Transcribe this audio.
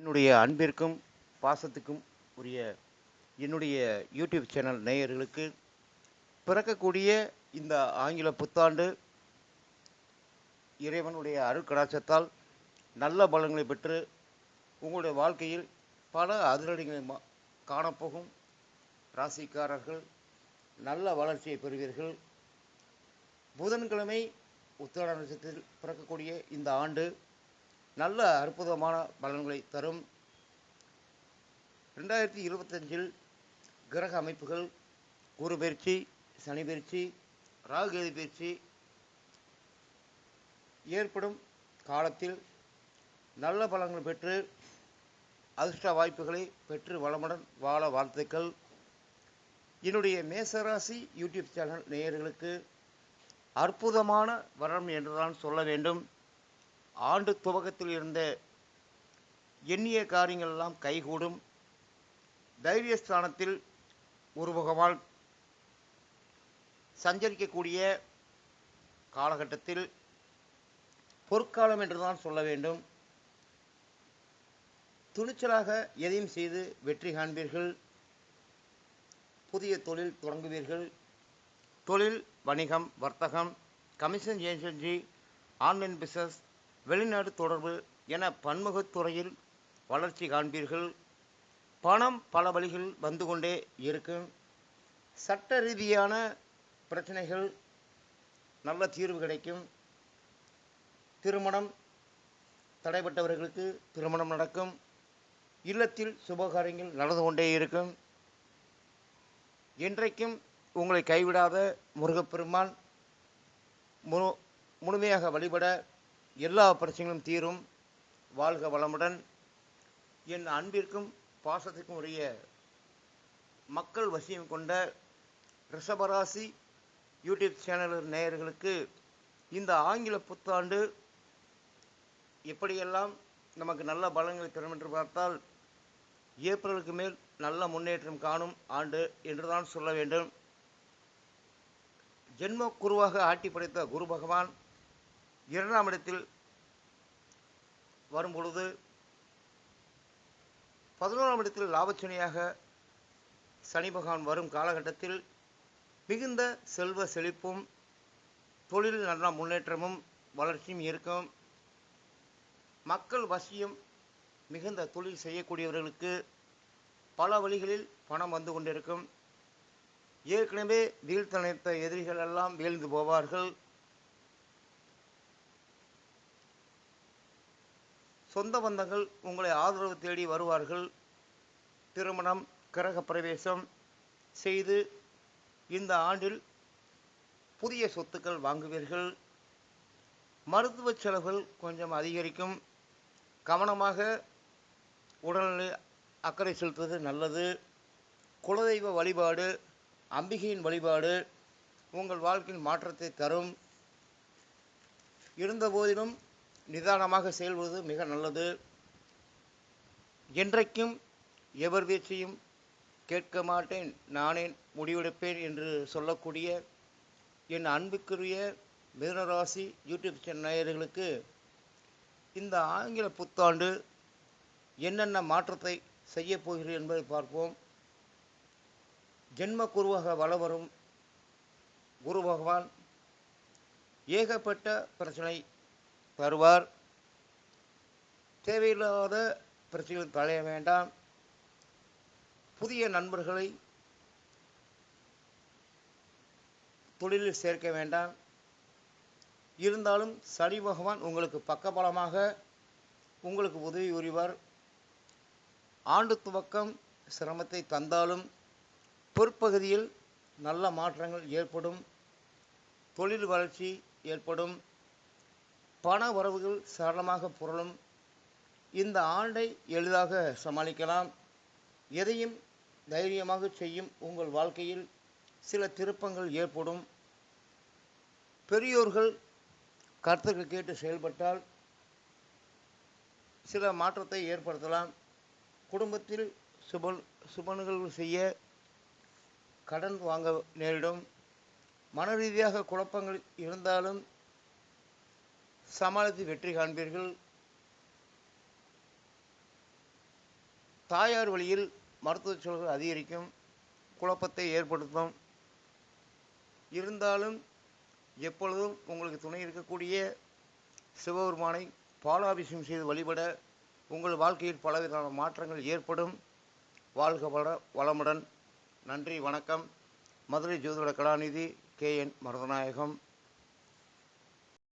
என்னுடைய அன்பிற்கும் பாசத்துக்கும் உரிய என்னுடைய யூடியூப் சேனல் நேயர்களுக்கு பிறக்கக்கூடிய இந்த ஆங்கில புத்தாண்டு இறைவனுடைய அருட்கடாட்சத்தால் நல்ல பலன்களை பெற்று உங்களுடைய வாழ்க்கையில் பல அதிரடிகளை மா- காணப்போகும் ராசிக்காரர்கள் நல்ல வளர்ச்சியை பெறுவீர்கள். புதன்கிழமை உத்திராட நட்சத்திரத்தில் பிறக்கக்கூடிய இந்த ஆண்டு நல்ல அற்புதமான பலன்களை தரும். ரெண்டாயிரத்தி இருபத்தஞ்சில் கிரக அமைப்புகள் குரு பயிற்சி சனி பயிற்சி ராகுகேது பயிற்சி ஏற்படும் காலத்தில் நல்ல பலன்கள் பெற்று அதிர்ஷ்ட வாய்ப்புகளை பெற்று வளமுடன் வாழ வாழ்த்துக்கள். என்னுடைய மேசராசி யூடியூப் சேனல் நேயர்களுக்கு அற்புதமான வரம் என்றுதான் சொல்ல வேண்டும். ஆண்டு துவக்கத்தில் இருந்த எண்ணிய காரியங்கள் எல்லாம் கைகூடும். தைரியஸ்தானத்தில் ஒரு பகவான் சஞ்சரிக்கக்கூடிய காலகட்டத்தில் பொற்காலம் என்றுதான் சொல்ல வேண்டும். துணிச்சலாக எதையும் செய்து வெற்றி காண்பீர்கள். புதிய தொழில் தொடங்குவீர்கள். தொழில் வணிகம் வர்த்தகம் கமிஷன் ஏஜென்சி ஆன்லைன் பிசினஸ் வெளிநாடு தொடர்பு என பன்முகத்துறையில் வளர்ச்சி காண்பீர்கள். பணம் பல வழிகள் வந்து கொண்டே இருக்கும் சட்ட ரீதியான பிரச்சனைகள் நல்ல தீர்வு கிடைக்கும். திருமணம் தடைப்பட்டவர்களுக்கு திருமணம் நடக்கும். இல்லத்தில் சுபகாரியங்கள் நடந்து கொண்டே இருக்கும். என்றைக்கும் உங்களை கைவிடாத முருகப்பெருமான் முழு முழுமையாக வழிபட எல்லா பிரச்சனைகளும் தீரும். வாழ்க வளமுடன். என் அன்பிற்கும் பாசத்திற்கும் உரிய மக்கள் வசியம் கொண்ட ரிஷபராசி யூடியூப் சேனல் நேயர்களுக்கு இந்த ஆங்கில புத்தாண்டு எப்படியெல்லாம் நமக்கு நல்ல பலன்களை தரும் என்று பார்த்தால் ஏப்ரலுக்கு மேல் நல்ல முன்னேற்றம் காணும் ஆண்டு என்றுதான் சொல்ல வேண்டும். ஜென்ம குருவாக ஆட்டி படைத்த குரு பகவான் இரண்டாம் இடத்தில் வரும் பொழுது பதினோராம் இடத்தில் லாபச்சனியாக சனி பகவான் வரும் காலகட்டத்தில் மிகுந்த செல்வ செழிப்பும் தொழில் நல்ல முன்னேற்றமும் வளர்ச்சியும் இருக்கும். மக்கள் வசியம் மிகுந்த தொழில் செய்யக்கூடியவர்களுக்கு பல வழிகளில் பணம் வந்து கொண்டிருக்கும். ஏற்கனவே வீழ்த்தணைத்த எதிரிகள் எல்லாம் வீழ்ந்து போவார்கள். சொந்த பந்தங்கள் உங்களை ஆதரவு தேடி வருவார்கள். திருமணம் கிரக பிரவேசம் செய்து இந்த ஆண்டில் புதிய சொத்துக்கள் வாங்குவீர்கள். மருத்துவ செலவுகள் கொஞ்சம் அதிகரிக்கும். கவனமாக உடல்நிலை அக்கறை செலுத்துவது நல்லது. குலதெய்வ வழிபாடு அம்பிகையின் வழிபாடு உங்கள் வாழ்க்கையின் மாற்றத்தை தரும். இருந்தபோதிலும் நிதானமாக செயல்படுவது மிக நல்லது. என்றைக்கும் எவர் பேச்சையும் கேட்க மாட்டேன் நானே முடிவெடுப்பேன் என்று சொல்லக்கூடிய என் அன்புக்குரிய மிதனராசி யூடியூப் சேனல் நேயர்களுக்கு இந்த ஆங்கில புத்தாண்டு என்னென்ன மாற்றத்தை செய்ய போகிறீர்கள் என்பதை பார்ப்போம். ஜென்ம குருவாக குரு பகவான் ஏகப்பட்ட பிரச்சனை தருவார் தேவையில்லாத பிரச்சனைகள் தலைய வேண்டாம். புதிய நண்பர்களை தொழிலில் சேர்க்க வேண்டாம். இருந்தாலும் சனி பகவான் உங்களுக்கு பக்கபலமாக உங்களுக்கு உதவி புரிவார் ஆண்டு துவக்கம் சிரமத்தை தந்தாலும் பிற்பகுதியில் நல்ல மாற்றங்கள் ஏற்படும். தொழில் வளர்ச்சி ஏற்படும். பண வரவுகள் சரளமாக புரளும். இந்த ஆண்டை எளிதாக சமாளிக்கலாம். எதையும் தைரியமாக செய்யும் உங்கள் வாழ்க்கையில் சில திருப்பங்கள் ஏற்படும். பெரியோர்கள் கருத்துக்கள் கேட்டு செயல்பட்டால் சில மாற்றத்தை ஏற்படுத்தலாம். குடும்பத்தில் சுப சுபனுகள் செய்ய கடன் வாங்க நேரிடும். மன ரீதியாக குழப்பங்கள் இருந்தாலும் சமாளித்து வெற்றி காண்பீர்கள். தாயார் வழியில் மருத்துவ செலவுகள் அதிகரிக்கும் குழப்பத்தை ஏற்படுத்தும். இருந்தாலும் எப்பொழுதும் உங்களுக்கு துணை இருக்கக்கூடிய சிவபெருமானை பாலாபிஷேகம் செய்து வழிபட உங்கள் வாழ்க்கையில் பலவிதமான மாற்றங்கள் ஏற்படும். வாழ்க வள வளமுடன். நன்றி வணக்கம். மதுரை ஜோதிட கலாநிதி கே என் மருதநாயகம்.